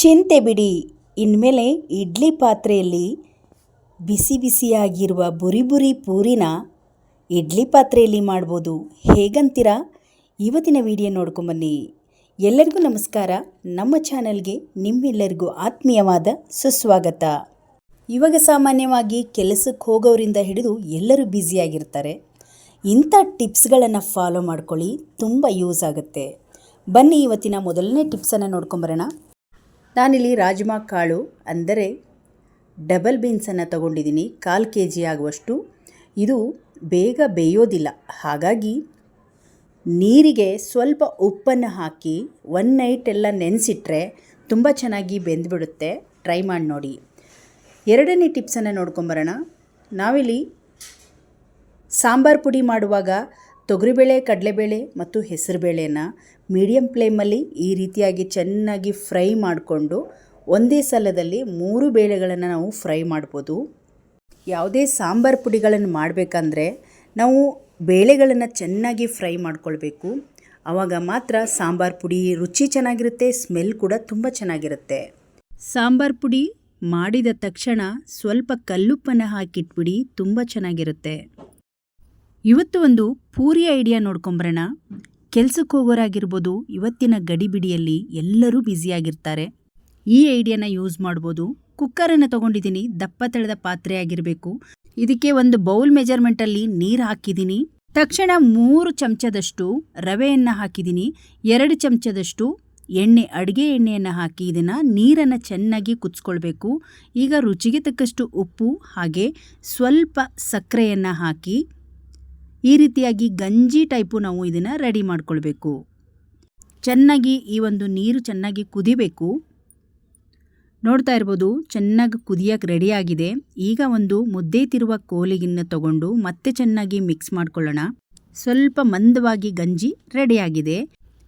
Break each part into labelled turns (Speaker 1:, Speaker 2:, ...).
Speaker 1: ಚಿಂತೆ ಬಿಡಿ. ಇನ್ಮೇಲೆ ಇಡ್ಲಿ ಪಾತ್ರೆಯಲ್ಲಿ ಬಿಸಿ ಬಿಸಿಯಾಗಿರುವ ಬುರಿ ಬುರಿ ಪೂರಿನ ಇಡ್ಲಿ ಪಾತ್ರೆಯಲ್ಲಿ ಮಾಡ್ಬೋದು. ಹೇಗಂತೀರಾ? ಇವತ್ತಿನ ವಿಡಿಯೋ ನೋಡ್ಕೊಂಬನ್ನಿ ಎಲ್ಲರಿಗೂ ನಮಸ್ಕಾರ. ನಮ್ಮ ಚಾನಲ್ಗೆ ನಿಮ್ಮೆಲ್ಲರಿಗೂ ಆತ್ಮೀಯವಾದ ಸುಸ್ವಾಗತ. ಇವಾಗ ಸಾಮಾನ್ಯವಾಗಿ ಕೆಲಸಕ್ಕೆ ಹೋಗೋರಿಂದ ಹಿಡಿದು ಎಲ್ಲರೂ ಬ್ಯುಸಿಯಾಗಿರ್ತಾರೆ ಇಂಥ ಟಿಪ್ಸ್ಗಳನ್ನು ಫಾಲೋ ಮಾಡ್ಕೊಳ್ಳಿ, ತುಂಬ ಯೂಸ್ ಆಗುತ್ತೆ. ಬನ್ನಿ ಇವತ್ತಿನ ಮೊದಲನೇ ಟಿಪ್ಸನ್ನು ನೋಡ್ಕೊಂಬರೋಣ ನಾನಿಲ್ಲಿ ರಾಜ್ಮಾ ಕಾಳು ಅಂದರೆ ಡಬಲ್ ಬೀನ್ಸನ್ನು ತಗೊಂಡಿದ್ದೀನಿ, ಕಾಲು ಕೆ ಜಿ ಆಗುವಷ್ಟು. ಇದು ಬೇಗ ಬೇಯೋದಿಲ್ಲ, ಹಾಗಾಗಿ ನೀರಿಗೆ ಸ್ವಲ್ಪ ಉಪ್ಪನ್ನು ಹಾಕಿ ಒನ್ ನೈಟ್ ಎಲ್ಲ ನೆನೆಸಿಟ್ರೆ ತುಂಬ ಚೆನ್ನಾಗಿ ಬೆಂದುಬಿಡುತ್ತೆ. ಟ್ರೈ ಮಾಡಿ ನೋಡಿ. ಎರಡನೇ ಟಿಪ್ಸನ್ನು ನೋಡ್ಕೊಂಬರೋಣ. ನಾವಿಲ್ಲಿ ಸಾಂಬಾರು ಪುಡಿ ಮಾಡುವಾಗ ತೊಗರಿಬೇಳೆ, ಕಡಲೆಬೇಳೆ ಮತ್ತು ಹೆಸರುಬೇಳೆಯನ್ನು ಮೀಡಿಯಮ್ ಫ್ಲೇಮಲ್ಲಿ ಈ ರೀತಿಯಾಗಿ ಚೆನ್ನಾಗಿ ಫ್ರೈ ಮಾಡಿಕೊಂಡು ಒಂದೇ ಸಲದಲ್ಲಿ ಮೂರು ಬೇಳೆಗಳನ್ನು ನಾವು ಫ್ರೈ ಮಾಡ್ಬೋದು. ಯಾವುದೇ ಸಾಂಬಾರು ಪುಡಿಗಳನ್ನು ಮಾಡಬೇಕಂದ್ರೆ ನಾವು ಬೇಳೆಗಳನ್ನು ಚೆನ್ನಾಗಿ ಫ್ರೈ ಮಾಡ್ಕೊಳ್ಬೇಕು. ಆವಾಗ ಮಾತ್ರ ಸಾಂಬಾರು ಪುಡಿ ರುಚಿ ಚೆನ್ನಾಗಿರುತ್ತೆ ಸ್ಮೆಲ್ ಕೂಡ ತುಂಬ ಚೆನ್ನಾಗಿರುತ್ತೆ. ಸಾಂಬಾರು ಪುಡಿ ಮಾಡಿದ ತಕ್ಷಣ ಸ್ವಲ್ಪ ಕಲ್ಲುಪ್ಪನ್ನು ಹಾಕಿಟ್ಬಿಡಿ, ತುಂಬ ಚೆನ್ನಾಗಿರುತ್ತೆ. ಇವತ್ತು ಒಂದು ಪೂರಿ ಐಡಿಯಾ ನೋಡ್ಕೊಂಬರೋಣ. ಕೆಲ್ಸಕ್ಕೆ ಹೋಗೋರಾಗಿರ್ಬೋದು, ಇವತ್ತಿನ ಗಡಿಬಿಡಿಯಲ್ಲಿ ಎಲ್ಲರೂ ಬ್ಯುಸಿಯಾಗಿರ್ತಾರೆ. ಈ ಐಡಿಯಾನ ಯೂಸ್ ಮಾಡ್ಬೋದು. ಕುಕ್ಕರನ್ನು ತೊಗೊಂಡಿದ್ದೀನಿ, ದಪ್ಪ ತಳೆದ ಪಾತ್ರೆ ಆಗಿರಬೇಕು. ಇದಕ್ಕೆ ಒಂದು ಬೌಲ್ ಮೆಜರ್ಮೆಂಟಲ್ಲಿ ನೀರು ಹಾಕಿದ್ದೀನಿ. ತಕ್ಷಣ ಮೂರು ಚಮಚದಷ್ಟು ರವೆಯನ್ನು ಹಾಕಿದ್ದೀನಿ. ಎರಡು ಚಮಚದಷ್ಟು ಎಣ್ಣೆ, ಅಡುಗೆ ಎಣ್ಣೆಯನ್ನು ಹಾಕಿ ಇದನ್ನು ನೀರನ್ನು ಚೆನ್ನಾಗಿ ಕುದಿಸ್ಕೊಳ್ಬೇಕು. ಈಗ ರುಚಿಗೆ ತಕ್ಕಷ್ಟು ಉಪ್ಪು ಹಾಗೆ ಸ್ವಲ್ಪ ಸಕ್ಕರೆಯನ್ನು ಹಾಕಿ ಈ ರೀತಿಯಾಗಿ ಗಂಜಿ ಟೈಪು ನಾವು ಇದನ್ನು ರೆಡಿ ಮಾಡ್ಕೊಳ್ಬೇಕು. ಚೆನ್ನಾಗಿ ಈ ಒಂದು ನೀರು ಚೆನ್ನಾಗಿ ಕುದಿಬೇಕು. ನೋಡ್ತಾ ಇರ್ಬೋದು, ಚೆನ್ನಾಗಿ ಕುದಿಯೋಕೆ ರೆಡಿಯಾಗಿದೆ ಈಗ ಒಂದು ಮುದ್ದೆ ತಿರುವ ಕೋಲಿಗಿನ್ನ ತಗೊಂಡು ಮತ್ತೆ ಚೆನ್ನಾಗಿ ಮಿಕ್ಸ್ ಮಾಡ್ಕೊಳ್ಳೋಣ. ಸ್ವಲ್ಪ ಮಂದವಾಗಿ ಗಂಜಿ ರೆಡಿಯಾಗಿದೆ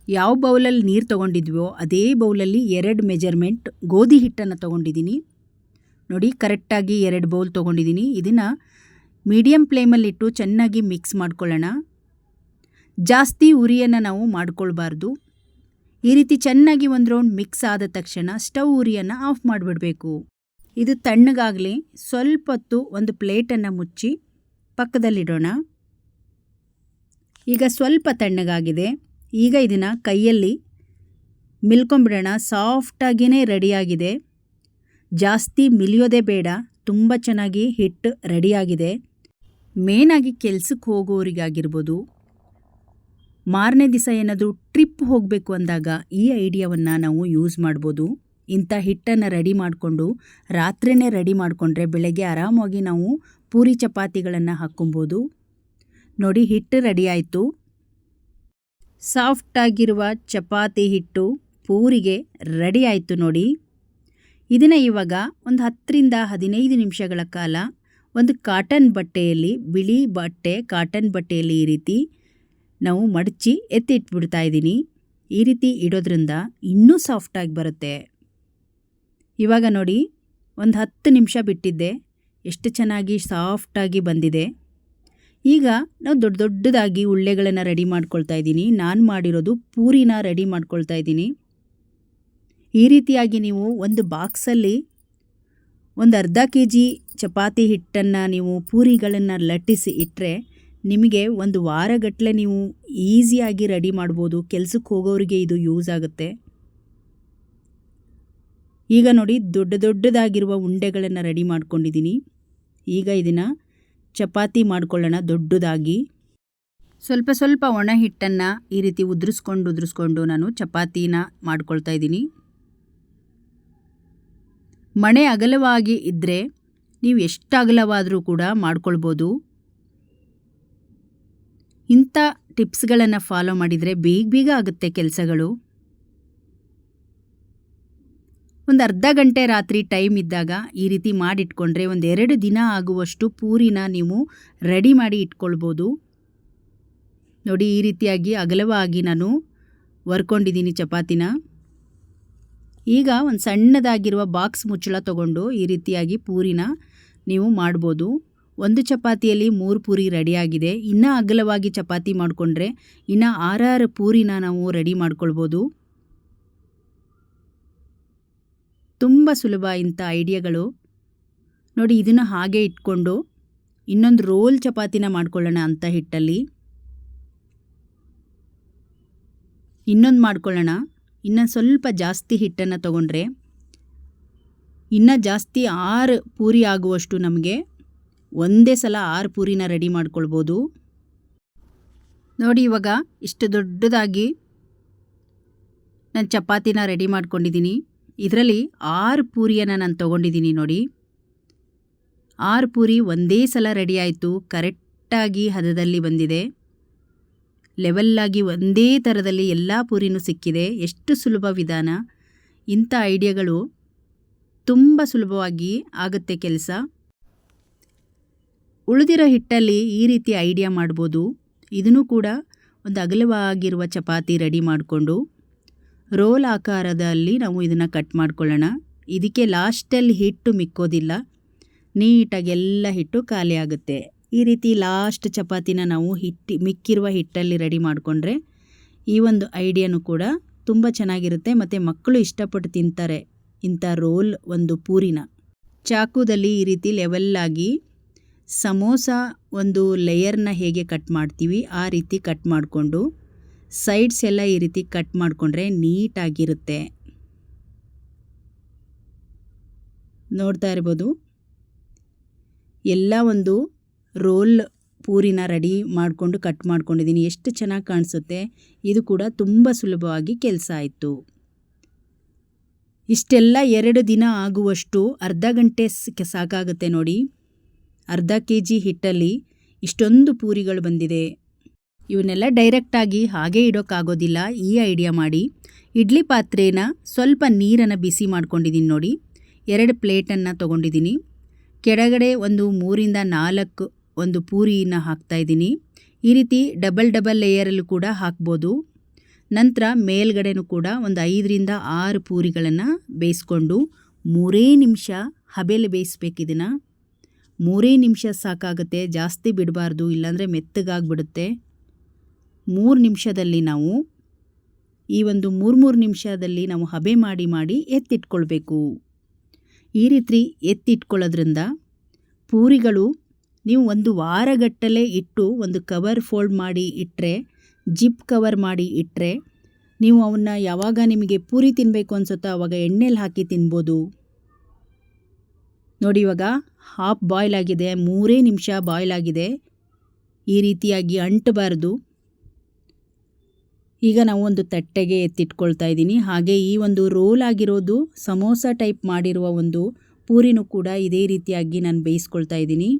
Speaker 1: ಯಾವ ಬೌಲಲ್ಲಿ ನೀರು ತೊಗೊಂಡಿದ್ವೋ ಅದೇ ಬೌಲಲ್ಲಿ ಎರಡು ಮೆಜರ್ಮೆಂಟ್ ಗೋಧಿ ಹಿಟ್ಟನ್ನು ತೊಗೊಂಡಿದ್ದೀನಿ. ನೋಡಿ, ಕರೆಕ್ಟಾಗಿ ಎರಡು ಬೌಲ್ ತೊಗೊಂಡಿದ್ದೀನಿ. ಇದನ್ನು ಮೀಡಿಯಮ್ ಫ್ಲೇಮಲ್ಲಿಟ್ಟು ಚೆನ್ನಾಗಿ ಮಿಕ್ಸ್ ಮಾಡ್ಕೊಳ್ಳೋಣ. ಜಾಸ್ತಿ ಉರಿಯನ್ನು ನಾವು ಮಾಡ್ಕೊಳ್ಬಾರ್ದು. ಈ ರೀತಿ ಚೆನ್ನಾಗಿ ಒಂದು ರೌಂಡ್ ಮಿಕ್ಸ್ ಆದ ತಕ್ಷಣ ಸ್ಟವ್ ಉರಿಯನ್ನು ಆಫ್ ಮಾಡಿಬಿಡಬೇಕು. ಇದು ತಣ್ಣಗಾಗಲಿ, ಸ್ವಲ್ಪ ಹೊತ್ತು ಒಂದು ಪ್ಲೇಟನ್ನು ಮುಚ್ಚಿ ಪಕ್ಕದಲ್ಲಿಡೋಣ. ಈಗ ಸ್ವಲ್ಪ ತಣ್ಣಗಾಗಿದೆ. ಈಗ ಇದನ್ನು ಕೈಯಲ್ಲಿ ಮಿಲ್ಕೊಂಬಿಡೋಣ. ಸಾಫ್ಟಾಗಿಯೇ ರೆಡಿಯಾಗಿದೆ. ಜಾಸ್ತಿ ಮಿಲಿಯೋದೇ ಬೇಡ. ತುಂಬ ಚೆನ್ನಾಗಿ ಹಿಟ್ಟು ರೆಡಿಯಾಗಿದೆ. ಮೇನಾಗಿ ಕೆಲ್ಸಕ್ಕೆ ಹೋಗೋರಿಗಾಗಿರ್ಬೋದು. ಮಾರನೇ ದಿವಸ ಏನಾದರೂ ಟ್ರಿಪ್ ಹೋಗಬೇಕು ಅಂದಾಗ ಈ ಐಡಿಯಾವನ್ನು ನಾವು ಯೂಸ್ ಮಾಡ್ಬೋದು. ಇಂಥ ಹಿಟ್ಟನ್ನು ರೆಡಿ ಮಾಡಿಕೊಂಡು ರಾತ್ರಿಯೇ ರೆಡಿ ಮಾಡಿಕೊಂಡ್ರೆ ಬೆಳಗ್ಗೆ ಆರಾಮಾಗಿ ನಾವು ಪೂರಿ ಚಪಾತಿಗಳನ್ನು ಹಾಕ್ಕೊಬೋದು. ನೋಡಿ ಹಿಟ್ಟು ರೆಡಿ ಆಯಿತು. ಸಾಫ್ಟಾಗಿರುವ ಚಪಾತಿ ಹಿಟ್ಟು ಪೂರಿಗೆ ರೆಡಿ ಆಯಿತು ನೋಡಿ. ಇದನ್ನು ಇವಾಗ ಒಂದು ಹತ್ತರಿಂದ ಹದಿನೈದು ನಿಮಿಷಗಳ ಕಾಲ ಒಂದು ಕಾಟನ್ ಬಟ್ಟೆಯಲ್ಲಿ, ಬಿಳಿ ಬಟ್ಟೆ, ಕಾಟನ್ ಬಟ್ಟೆಯಲ್ಲಿ ಈ ರೀತಿ ನಾವು ಮಡಚಿ ಎತ್ತಿಟ್ಬಿಡ್ತಾ ಇದ್ದೀನಿ. ಈ ರೀತಿ ಇಡೋದ್ರಿಂದ ಇನ್ನೂ ಸಾಫ್ಟಾಗಿ ಬರುತ್ತೆ. ಇವಾಗ ನೋಡಿ, ಒಂದು ಹತ್ತು ನಿಮಿಷ ಬಿಟ್ಟಿದ್ದೆ. ಎಷ್ಟು ಚೆನ್ನಾಗಿ ಸಾಫ್ಟಾಗಿ ಬಂದಿದೆ. ಈಗ ನಾವು ದೊಡ್ಡ ದೊಡ್ಡದಾಗಿ ಉಳ್ಳೆಗಳನ್ನು ರೆಡಿ ಮಾಡ್ಕೊಳ್ತಾ ಇದ್ದೀನಿ. ನಾನು ಮಾಡಿರೋದು ಪೂರಿನ ರೆಡಿ ಮಾಡ್ಕೊಳ್ತಾ ಇದ್ದೀನಿ. ಈ ರೀತಿಯಾಗಿ ನೀವು ಒಂದು ಬಾಕ್ಸಲ್ಲಿ ಒಂದು ಅರ್ಧ ಕೆ ಜಿ ಚಪಾತಿ ಹಿಟ್ಟನ್ನು ನೀವು ಪೂರಿಗಳನ್ನು ಲಟ್ಟಿಸಿ ಇಟ್ಟರೆ ನಿಮಗೆ ಒಂದು ವಾರಗಟ್ಟಲೆ ನೀವು ಈಸಿಯಾಗಿ ರೆಡಿ ಮಾಡ್ಬೋದು. ಕೆಲಸಕ್ಕೆ ಹೋಗೋರಿಗೆ ಇದು ಯೂಸ್ ಆಗುತ್ತೆ. ಈಗ ನೋಡಿ ದೊಡ್ಡ ದೊಡ್ಡದಾಗಿರುವ ಉಂಡೆಗಳನ್ನು ರೆಡಿ ಮಾಡ್ಕೊಂಡಿದ್ದೀನಿ ಈಗ ಇದನ್ನು ಚಪಾತಿ ಮಾಡ್ಕೊಳ್ಳೋಣ ದೊಡ್ಡದಾಗಿ. ಸ್ವಲ್ಪ ಸ್ವಲ್ಪ ಒಣ ಹಿಟ್ಟನ್ನು ಈ ರೀತಿ ಉದುರಿಸ್ಕೊಂಡು ಉದುರಿಸ್ಕೊಂಡು ನಾನು ಚಪಾತಿನ ಮಾಡ್ಕೊಳ್ತಾ ಇದ್ದೀನಿ. ಮಣೆ ಅಗಲವಾಗಿ ಇದ್ದರೆ ನೀವು ಎಷ್ಟು ಅಗಲವಾದರೂ ಕೂಡ ಮಾಡ್ಕೊಳ್ಬೋದು. ಇಂಥ ಟಿಪ್ಸ್ಗಳನ್ನು ಫಾಲೋ ಮಾಡಿದರೆ ಬೇಗ ಬೇಗ ಆಗುತ್ತೆ ಕೆಲಸಗಳು. ಒಂದು ಅರ್ಧ ಗಂಟೆ ರಾತ್ರಿ ಟೈಮ್ ಇದ್ದಾಗ ಈ ರೀತಿ ಮಾಡಿಟ್ಕೊಂಡ್ರೆ ಒಂದು ಎರಡು ದಿನ ಆಗುವಷ್ಟು ಪೂರಿನ ನೀವು ರೆಡಿ ಮಾಡಿ ಇಟ್ಕೊಳ್ಬೋದು. ನೋಡಿ ಈ ರೀತಿಯಾಗಿ ಅಗಲವಾಗಿ ನಾನು ವರ್ಕೊಂಡಿದ್ದೀನಿ ಚಪಾತಿನ. ಈಗ ಒಂದು ಸಣ್ಣದಾಗಿರುವ ಬಾಕ್ಸ್ ಮುಚ್ಚಳ ತಗೊಂಡು ಈ ರೀತಿಯಾಗಿ ಪೂರಿನ ನೀವು ಮಾಡ್ಬೋದು. ಒಂದು ಚಪಾತಿಯಲ್ಲಿ ಮೂರು ಪೂರಿ ರೆಡಿಯಾಗಿದೆ ಇನ್ನೂ ಅಗಲವಾಗಿ ಚಪಾತಿ ಮಾಡಿಕೊಂಡ್ರೆ ಇನ್ನು ಆರಾರು ಪೂರಿನ ನಾವು ರೆಡಿ ಮಾಡ್ಕೊಳ್ಬೋದು. ತುಂಬ ಸುಲಭ ಇಂಥ ಐಡಿಯಾಗಳು. ನೋಡಿ, ಇದನ್ನು ಹಾಗೆ ಇಟ್ಕೊಂಡು ಇನ್ನೊಂದು ರೋಲ್ ಚಪಾತಿನ ಮಾಡ್ಕೊಳ್ಳೋಣ ಅಂತ ಹಿಟ್ಟಲ್ಲಿ. ಇನ್ನೊಂದು ಮಾಡ್ಕೊಳ್ಳೋಣ. ಇನ್ನು ಸ್ವಲ್ಪ ಜಾಸ್ತಿ ಹಿಟ್ಟನ್ನು ತಗೊಂಡ್ರೆ ಇನ್ನು ಜಾಸ್ತಿ ಆರು ಪೂರಿ ಆಗುವಷ್ಟು ನಮಗೆ ಒಂದೇ ಸಲ ಆರು ಪೂರಿನ ರೆಡಿ ಮಾಡ್ಕೊಳ್ಬೋದು. ನೋಡಿ ಇವಾಗ ಇಷ್ಟು ದೊಡ್ಡದಾಗಿ ನಾನು ಚಪಾತಿನ ರೆಡಿ ಮಾಡ್ಕೊಂಡಿದ್ದೀನಿ ಇದರಲ್ಲಿ ಆರು ಪೂರಿಯನ್ನು ನಾನು ತೊಗೊಂಡಿದ್ದೀನಿ ನೋಡಿ. ಆರು ಪೂರಿ ಒಂದೇ ಸಲ ರೆಡಿ ಆಯಿತು. ಕರೆಕ್ಟಾಗಿ ಹದದಲ್ಲಿ ಬಂದಿದೆ. ಲೆವೆಲ್ಲಾಗಿ ಒಂದೇ ಥರದಲ್ಲಿ ಎಲ್ಲ ಪೂರಿನೂ ಸಿಕ್ಕಿದೆ. ಎಷ್ಟು ಸುಲಭ ವಿಧಾನ? ಇಂಥ ಐಡಿಯಾಗಳು ತುಂಬ ಸುಲಭವಾಗಿ ಆಗುತ್ತೆ ಕೆಲಸ. ಉಳಿದಿರೋ ಹಿಟ್ಟಲ್ಲಿ ಈ ರೀತಿ ಐಡಿಯಾ ಮಾಡ್ಬೋದು. ಇದನ್ನು ಕೂಡ ಒಂದು ಅಗಲವಾಗಿರುವ ಚಪಾತಿ ರೆಡಿ ಮಾಡಿಕೊಂಡು ರೋಲ್ ಆಕಾರದಲ್ಲಿ ನಾವು ಇದನ್ನು ಕಟ್ ಮಾಡ್ಕೊಳ್ಳೋಣ. ಇದಕ್ಕೆ ಲಾಸ್ಟಲ್ಲಿ ಹಿಟ್ಟು ಮಿಕ್ಕೋದಿಲ್ಲ. ನೀಟಾಗಿ ಎಲ್ಲ ಹಿಟ್ಟು ಖಾಲಿ ಆಗುತ್ತೆ. ಈ ರೀತಿ ಲಾಸ್ಟ್ ಚಪಾತಿನ ನಾವು ಹಿಟ್ಟು, ಮಿಕ್ಕಿರುವ ಹಿಟ್ಟಲ್ಲಿ ರೆಡಿ ಮಾಡಿಕೊಂಡ್ರೆ ಈ ಒಂದು ಐಡಿಯಾನು ಕೂಡ ತುಂಬ ಚೆನ್ನಾಗಿರುತ್ತೆ. ಮತ್ತು ಮಕ್ಕಳು ಇಷ್ಟಪಟ್ಟು ತಿಂತಾರೆ ಇಂಥ ರೋಲ್ ಒಂದು ಪೂರಿನ. ಚಾಕುದಲ್ಲಿ ಈ ರೀತಿ ಲೆವೆಲ್ಲಾಗಿ ಸಮೋಸ ಒಂದು ಲೇಯರ್ನ ಹೇಗೆ ಕಟ್ ಮಾಡ್ತೀವಿ ಆ ರೀತಿ ಕಟ್ ಮಾಡಿಕೊಂಡು ಸೈಡ್ಸ್ ಎಲ್ಲ ಈ ರೀತಿ ಕಟ್ ಮಾಡಿಕೊಂಡ್ರೆ ನೀಟಾಗಿರುತ್ತೆ. ನೋಡ್ತಾ ಇರ್ಬೋದು. ಎಲ್ಲ ಒಂದು ರೋಲ್ ಪೂರಿನ ರೆಡಿ ಮಾಡಿಕೊಂಡು ಕಟ್ ಮಾಡ್ಕೊಂಡಿದ್ದೀನಿ. ಎಷ್ಟು ಚೆನ್ನಾಗಿ ಕಾಣಿಸುತ್ತೆ? ಇದು ಕೂಡ ತುಂಬ ಸುಲಭವಾಗಿ ಕೆಲಸ ಆಯಿತು. ಇಷ್ಟೆಲ್ಲ ಎರಡು ದಿನ ಆಗುವಷ್ಟು ಅರ್ಧ ಗಂಟೆ ಸಾಕಾಗುತ್ತೆ ನೋಡಿ. ಅರ್ಧ ಕೆ ಜಿ ಹಿಟ್ಟಲ್ಲಿ ಇಷ್ಟೊಂದು ಪೂರಿಗಳು ಬಂದಿದೆ. ಇವನ್ನೆಲ್ಲ ಡೈರೆಕ್ಟಾಗಿ ಹಾಗೆ ಇಡೋಕ್ಕಾಗೋದಿಲ್ಲ ಈ ಐಡಿಯಾ ಮಾಡಿ. ಇಡ್ಲಿ ಪಾತ್ರೆನ ಸ್ವಲ್ಪ ನೀರನ್ನು ಬಿಸಿ ಮಾಡ್ಕೊಂಡಿದ್ದೀನಿ ನೋಡಿ. ಎರಡು ಪ್ಲೇಟನ್ನು ತೊಗೊಂಡಿದ್ದೀನಿ. ಕೆಳಗಡೆ ಒಂದು ಮೂರಿಂದ ನಾಲ್ಕು ಒಂದು ಪೂರಿನ ಹಾಕ್ತಾಯಿದ್ದೀನಿ ಈ ರೀತಿ ಡಬಲ್ ಡಬಲ್ ಲೇಯರಲ್ಲೂ ಕೂಡ ಹಾಕ್ಬೋದು. ನಂತರ ಮೇಲ್ಗಡೆನೂ ಕೂಡ ಒಂದು ಐದರಿಂದ ಆರು ಪೂರಿಗಳನ್ನು ಬೇಯಿಸ್ಕೊಂಡು ಮೂರೇ ನಿಮಿಷ ಹಬೆಯಲ್ಲಿ ಬೇಯಿಸ್ಬೇಕು ಇದನ್ನು. ಮೂರೇ ನಿಮಿಷ ಸಾಕಾಗುತ್ತೆ, ಜಾಸ್ತಿ ಬಿಡಬಾರ್ದು, ಇಲ್ಲಾಂದರೆ ಮೆತ್ತಗಾಗ್ಬಿಡುತ್ತೆ. ಮೂರು ನಿಮಿಷದಲ್ಲಿ ನಾವು ಈ ಒಂದು ಮೂರು ಮೂರು ನಿಮಿಷದಲ್ಲಿ ನಾವು ಹಬೆ ಮಾಡಿ ಮಾಡಿ ಎತ್ತಿಟ್ಕೊಳ್ಬೇಕು. ಈ ರೀತಿ ಎತ್ತಿಟ್ಕೊಳ್ಳೋದ್ರಿಂದ ಪೂರಿಗಳು ನೀವು ಒಂದು ವಾರಗಟ್ಟಲೆ ಇಟ್ಟು ಒಂದು ಕವರ್ ಫೋಲ್ಡ್ ಮಾಡಿ ಇಟ್ಟರೆ ಜಿಪ್ ಕವರ್ ಮಾಡಿ ಇಟ್ಟರೆ ನೀವು ಅವನ್ನ ಯಾವಾಗ ನಿಮಗೆ ಪೂರಿ ತಿನ್ನಬೇಕು ಅನ್ಸುತ್ತೋ ಆವಾಗ ಎಣ್ಣೆಲಿ ಹಾಕಿ ತಿನ್ಬೋದು. ನೋಡಿ ಇವಾಗ ಹಾಫ್ ಬಾಯ್ಲ್ ಆಗಿದೆ, ಮೂರೇ ನಿಮಿಷ ಬಾಯ್ಲ್ ಆಗಿದೆ. ಈ ರೀತಿಯಾಗಿ ಅಂಟಬಾರ್ದು. ಈಗ ನಾವು ಒಂದು ತಟ್ಟೆಗೆ ಎತ್ತಿಟ್ಕೊಳ್ತಾ ಇದ್ದೀನಿ. ಹಾಗೆ ಈ ಒಂದು ರೋಲ್ ಆಗಿರೋದು ಸಮೋಸ ಟೈಪ್ ಮಾಡಿರುವ ಒಂದು ಪೂರಿನೂ ಕೂಡ ಇದೇ ರೀತಿಯಾಗಿ ನಾನು ಬೇಯಿಸ್ಕೊಳ್ತಾ ಇದ್ದೀನಿ.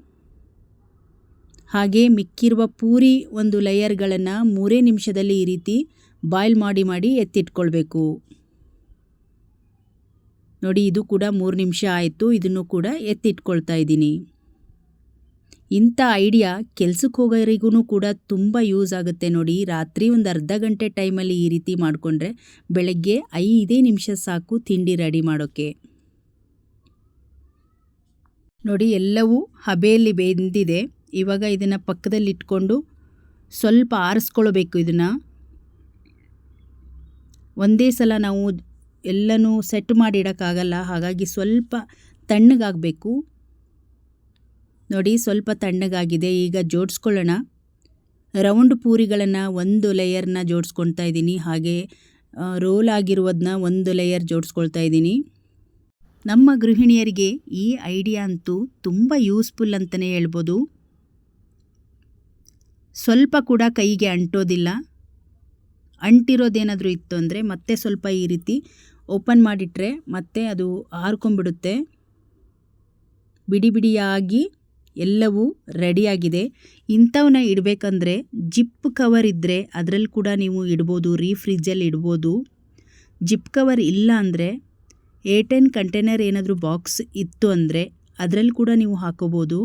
Speaker 1: ಹಾಗೆ ಮಿಕ್ಕಿರುವ ಪೂರಿ ಒಂದು ಲೇಯರ್ಗಳನ್ನು ಮೂರೇ ನಿಮಿಷದಲ್ಲಿ ಈ ರೀತಿ ಬಾಯ್ಲ್ ಮಾಡಿ ಮಾಡಿ ಎತ್ತಿಟ್ಕೊಳ್ಬೇಕು. ನೋಡಿ, ಇದು ಕೂಡ ಮೂರು ನಿಮಿಷ ಆಯಿತು. ಇದನ್ನು ಕೂಡ ಎತ್ತಿಟ್ಕೊಳ್ತಾ ಇದ್ದೀನಿ. ಇಂಥ ಐಡಿಯಾ ಕೆಲ್ಸಕ್ಕೆ ಹೋಗೋರಿಗೂ ಕೂಡ ತುಂಬ ಯೂಸ್ ಆಗುತ್ತೆ ನೋಡಿ. ರಾತ್ರಿ ಒಂದು ಅರ್ಧ ಗಂಟೆ ಟೈಮಲ್ಲಿ ಈ ರೀತಿ ಮಾಡಿಕೊಂಡ್ರೆ ಬೆಳಗ್ಗೆ ಐದೇ ನಿಮಿಷ ಸಾಕು ತಿಂಡಿ ರೆಡಿ ಮಾಡೋಕ್ಕೆ ನೋಡಿ, ಎಲ್ಲವೂ ಹಬೆಯಲ್ಲಿ ಬೆಂದಿದೆ. ಇವಾಗ ಇದನ್ನು ಪಕ್ಕದಲ್ಲಿ ಇಟ್ಕೊಂಡು ಸ್ವಲ್ಪ ಆರಿಸ್ಕೊಳ್ಬೇಕು ಇದನ್ನು. ಒಂದೇ ಸಲ ನಾವು ಎಲ್ಲನೂ ಸೆಟ್ ಮಾಡಿ ಇಡೋಕ್ಕಾಗಲ್ಲ ಹಾಗಾಗಿ ಸ್ವಲ್ಪ ತಣ್ಣಗಾಗಬೇಕು. ನೋಡಿ, ಸ್ವಲ್ಪ ತಣ್ಣಗಾಗಿದೆ, ಈಗ ಜೋಡಿಸ್ಕೊಳ್ಳೋಣ. ರೌಂಡ್ ಪೂರಿಗಳನ್ನು ಒಂದು ಲೇಯರ್ನ ಜೋಡಿಸ್ಕೊಳ್ತಾ ಇದ್ದೀನಿ, ಹಾಗೆ ರೋಲ್ ಆಗಿರುವುದನ್ನ ಒಂದು ಲೇಯರ್ ಜೋಡಿಸ್ಕೊಳ್ತಾ ಇದ್ದೀನಿ. ನಮ್ಮ ಗೃಹಿಣಿಯರಿಗೆ ಈ ಐಡಿಯಾ ಅಂತೂ ತುಂಬ ಯೂಸ್ಫುಲ್ ಅಂತಲೇ ಹೇಳ್ಬೋದು. ಸ್ವಲ್ಪ ಕೂಡ ಕೈಗೆ ಅಂಟೋದಿಲ್ಲ. ಅಂಟಿರೋದೇನಾದರೂ ಇತ್ತು ಅಂದರೆ ಮತ್ತೆ ಸ್ವಲ್ಪ ಈ ರೀತಿ ಓಪನ್ ಮಾಡಿಟ್ರೆ ಮತ್ತೆ ಅದು ಹಾರ್ಕೊಂಬಿಡುತ್ತೆ ಬಿಡಿ ಬಿಡಿಯಾಗಿ ಎಲ್ಲವೂ ರೆಡಿಯಾಗಿದೆ. ಇಂಥವನ್ನ ಇಡಬೇಕಂದ್ರೆ ಜಿಪ್ ಕವರ್ ಇದ್ದರೆ ಅದರಲ್ಲಿ ಕೂಡ ನೀವು ಇಡ್ಬೋದು ರೀ ಫ್ರಿಜ್ಜಲ್ಲಿ ಇಡ್ಬೋದು. ಜಿಪ್ ಕವರ್ ಇಲ್ಲ ಅಂದರೆ ಏಟೆನ್ ಕಂಟೈನರ್ ಏನಾದರೂ ಬಾಕ್ಸ್ ಇತ್ತು ಅಂದರೆ ಅದರಲ್ಲಿ ಕೂಡ ನೀವು ಹಾಕೋಬೋದು.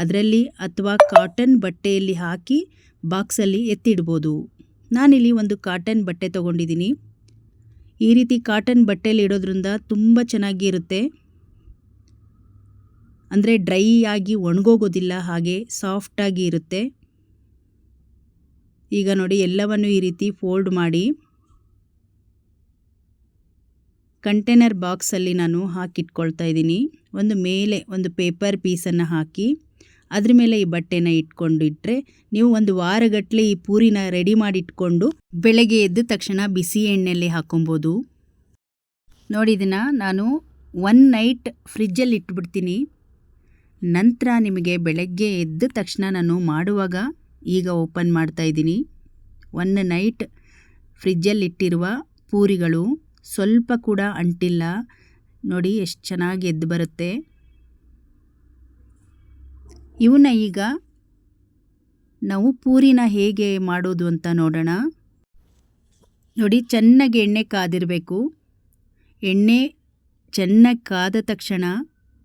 Speaker 1: ಅದರಲ್ಲಿ ಅಥವಾ ಕಾಟನ್ ಬಟ್ಟೆಯಲ್ಲಿ ಹಾಕಿ ಬಾಕ್ಸಲ್ಲಿ ಎತ್ತಿಡ್ಬೋದು. ನಾನಿಲ್ಲಿ ಒಂದು ಕಾಟನ್ ಬಟ್ಟೆ ತೊಗೊಂಡಿದ್ದೀನಿ. ಈ ರೀತಿ ಕಾಟನ್ ಬಟ್ಟೆಯಲ್ಲಿ ಇಡೋದ್ರಿಂದ ತುಂಬ ಚೆನ್ನಾಗಿ ಇರುತ್ತೆ ಅಂದರೆ ಡ್ರೈ ಆಗಿ ಒಣಗೋಗೋದಿಲ್ಲ, ಹಾಗೆ ಸಾಫ್ಟಾಗಿ ಇರುತ್ತೆ. ಈಗ ನೋಡಿ, ಎಲ್ಲವನ್ನು ಈ ರೀತಿ ಫೋಲ್ಡ್ ಮಾಡಿ ಕಂಟೈನರ್ ಬಾಕ್ಸಲ್ಲಿ ನಾನು ಹಾಕಿಟ್ಕೊಳ್ತಾ ಇದ್ದೀನಿ. ಒಂದು ಮೇಲೆ ಒಂದು ಪೇಪರ್ ಪೀಸನ್ನು ಹಾಕಿ ಅದ್ರ ಮೇಲೆ ಈ ಬಟ್ಟೆನ ಇಟ್ಕೊಂಡು ಇಟ್ಟರೆ ನೀವು ಒಂದು ವಾರಗಟ್ಟಲೆ ಈ ಪೂರಿನ ರೆಡಿ ಮಾಡಿಟ್ಕೊಂಡು ಬೆಳಗ್ಗೆ ಎದ್ದ ತಕ್ಷಣ ಬಿಸಿ ಎಣ್ಣೆಯಲ್ಲಿ ಹಾಕೊಬೋದು ನೋಡಿದಿನ ನಾನು ಒನ್ ನೈಟ್ ಫ್ರಿಜ್ಜಲ್ಲಿ ಇಟ್ಬಿಡ್ತೀನಿ. ನಂತರ ನಿಮಗೆ ಬೆಳಗ್ಗೆ ಎದ್ದ ತಕ್ಷಣ ನಾನು ಮಾಡುವಾಗ ಈಗ ಓಪನ್ ಮಾಡ್ತಾ ಇದ್ದೀನಿ. ಒನ್ ನೈಟ್ ಫ್ರಿಜ್ಜಲ್ಲಿ ಇಟ್ಟಿರುವ ಪೂರಿಗಳು ಸ್ವಲ್ಪ ಕೂಡ ಅಂಟಿಲ್ಲ. ನೋಡಿ ಎಷ್ಟು ಚೆನ್ನಾಗಿ ಎದ್ದು ಬರುತ್ತೆ. ಇವನ್ನ ಈಗ ನಾವು ಪೂರಿನ ಹೇಗೆ ಮಾಡೋದು ಅಂತ ನೋಡೋಣ. ನೋಡಿ, ಚೆನ್ನಾಗಿ ಎಣ್ಣೆ ಕಾದಿರಬೇಕು. ಎಣ್ಣೆ ಚೆನ್ನಾಗಿ ಕಾದ ತಕ್ಷಣ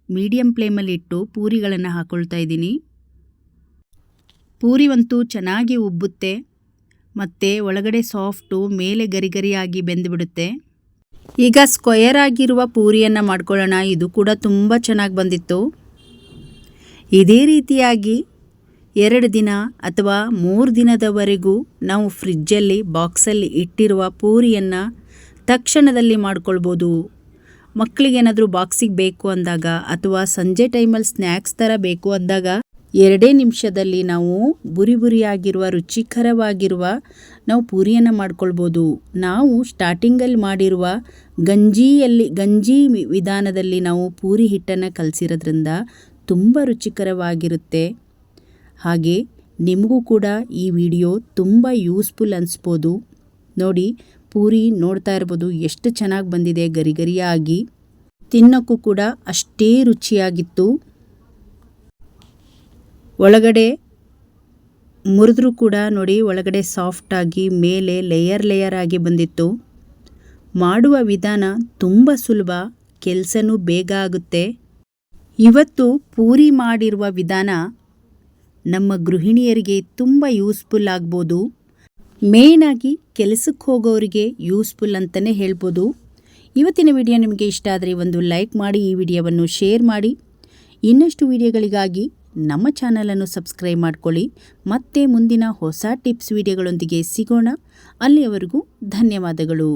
Speaker 1: ಮೀಡಿಯಂ ಫ್ಲೇಮಲ್ಲಿ ಇಟ್ಟು ಪೂರಿಗಳನ್ನು ಹಾಕ್ಕೊಳ್ತಾ ಇದ್ದೀನಿ. ಪೂರಿ ಅಂತೂ ಚೆನ್ನಾಗಿ ಉಬ್ಬುತ್ತೆ, ಮತ್ತು ಒಳಗಡೆ ಸಾಫ್ಟು, ಮೇಲೆ ಗರಿ ಗರಿಯಾಗಿ ಬೆಂದುಬಿಡುತ್ತೆ. ಈಗ ಸ್ಕ್ವಯರ್ ಆಗಿರುವ ಪೂರಿಯನ್ನು ಮಾಡ್ಕೊಳ್ಳೋಣ. ಇದು ಕೂಡ ತುಂಬ ಚೆನ್ನಾಗಿ ಬಂದಿತ್ತು. ಇದೇ ರೀತಿಯಾಗಿ ಎರಡು ದಿನ ಅಥವಾ ಮೂರು ದಿನದವರೆಗೂ ನಾವು ಫ್ರಿಜ್ಜಲ್ಲಿ ಬಾಕ್ಸಲ್ಲಿ ಇಟ್ಟಿರುವ ಪೂರಿಯನ್ನು ತಕ್ಷಣದಲ್ಲಿ ಮಾಡ್ಕೊಳ್ಬೋದು. ಮಕ್ಕಳಿಗೇನಾದರೂ ಬಾಕ್ಸಿಗೆ ಬೇಕು ಅಂದಾಗ ಅಥವಾ ಸಂಜೆ ಟೈಮಲ್ಲಿ ಸ್ನ್ಯಾಕ್ಸ್ ಥರ ಬೇಕು ಅಂದಾಗ ಎರಡೇ ನಿಮಿಷದಲ್ಲಿ ನಾವು ಬುರಿ ಬುರಿಯಾಗಿರುವ, ರುಚಿಕರವಾಗಿರುವ ನಾವು ಪೂರಿಯನ್ನು ಮಾಡ್ಕೊಳ್ಬೋದು. ನಾವು ಸ್ಟಾರ್ಟಿಂಗಲ್ಲಿ ಮಾಡಿರುವ ಗಂಜಿಯಲ್ಲಿ ಗಂಜಿ ವಿಧಾನದಲ್ಲಿ ನಾವು ಪೂರಿ ಹಿಟ್ಟನ್ನು ಕಲಸಿರೋದ್ರಿಂದ ತುಂಬ ರುಚಿಕರವಾಗಿರುತ್ತೆ. ಹಾಗೆ ನಿಮಗೂ ಕೂಡ ಈ ವಿಡಿಯೋ ತುಂಬ ಯೂಸ್ಫುಲ್ ಅನಿಸ್ಬೋದು. ನೋಡಿ, ಪೂರಿ ನೋಡ್ತಾ ಇರ್ಬೋದು, ಎಷ್ಟು ಚೆನ್ನಾಗಿ ಬಂದಿದೆ ಗರಿ ಗರಿಯಾಗಿ ತಿನ್ನೋಕ್ಕೂ ಕೂಡ ಅಷ್ಟೇ ರುಚಿಯಾಗಿತ್ತು. ಒಳಗಡೆ ಮುರಿದ್ರೂ ಕೂಡ ನೋಡಿ, ಒಳಗಡೆ ಸಾಫ್ಟಾಗಿ ಮೇಲೆ ಲೇಯರ್ ಲೇಯರ್ ಆಗಿ ಬಂದಿತ್ತು. ಮಾಡುವ ವಿಧಾನ ತುಂಬ ಸುಲಭ, ಕೆಲಸನೂ ಬೇಗ ಆಗುತ್ತೆ. ಇವತ್ತು ಪೂರಿ ಮಾಡಿರುವ ವಿಧಾನ ನಮ್ಮ ಗೃಹಿಣಿಯರಿಗೆ ತುಂಬ ಯೂಸ್ಫುಲ್ ಆಗ್ಬೋದು. ಆಗಿ ಕೆಲಸಕ್ಕೆ ಹೋಗೋರಿಗೆ ಯೂಸ್ಫುಲ್ ಅಂತಲೇ ಹೇಳ್ಬೋದು. ಇವತ್ತಿನ ವಿಡಿಯೋ ನಿಮಗೆ ಇಷ್ಟ ಆದರೆ ಒಂದು ಲೈಕ್ ಮಾಡಿ, ಈ ವಿಡಿಯೋವನ್ನು ಶೇರ್ ಮಾಡಿ. ಇನ್ನಷ್ಟು ವಿಡಿಯೋಗಳಿಗಾಗಿ ನಮ್ಮ ಚಾನಲನ್ನು ಸಬ್ಸ್ಕ್ರೈಬ್ ಮಾಡ್ಕೊಳ್ಳಿ. ಮತ್ತೆ ಮುಂದಿನ ಹೊಸ ಟಿಪ್ಸ್ ವಿಡಿಯೋಗಳೊಂದಿಗೆ ಸಿಗೋಣ. ಅಲ್ಲಿಯವರೆಗೂ ಧನ್ಯವಾದಗಳು.